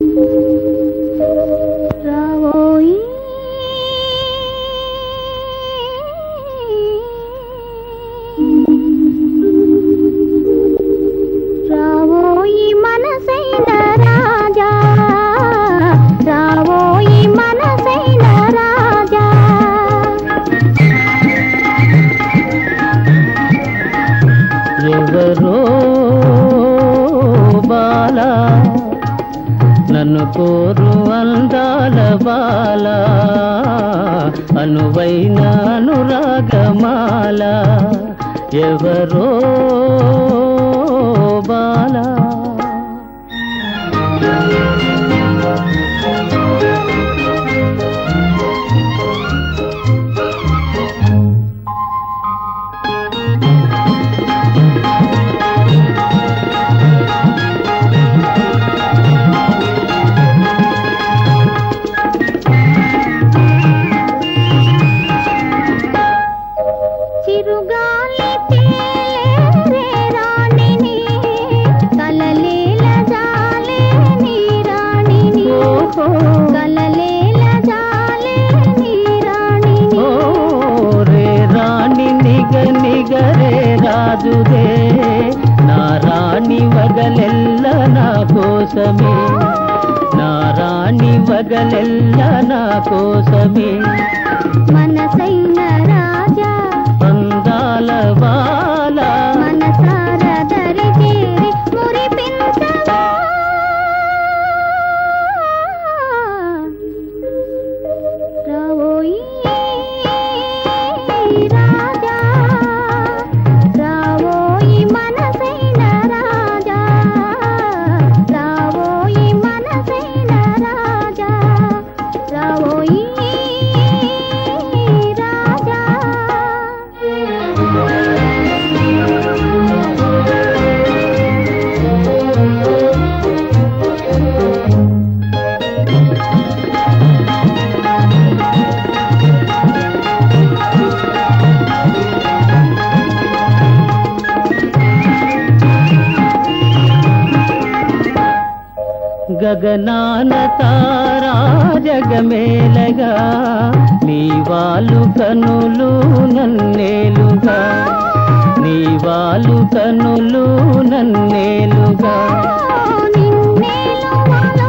thank you. నన్ను కోరు అందాల బాల అనువైన అనురాగమాల. ఎవరో రాజుదే. నా రాణి వగలెల్ల నా కోసమే. నా రాణి వగలెల్ల నా కోసమే. మనసైన గగనాన తారా జగమేలగా నీ వాళ్ళు కనులు నన్నేలుగా నీ వాళ్ళు కనులు నన్నేలుగా. నిన్నేలు వాలో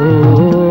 ओ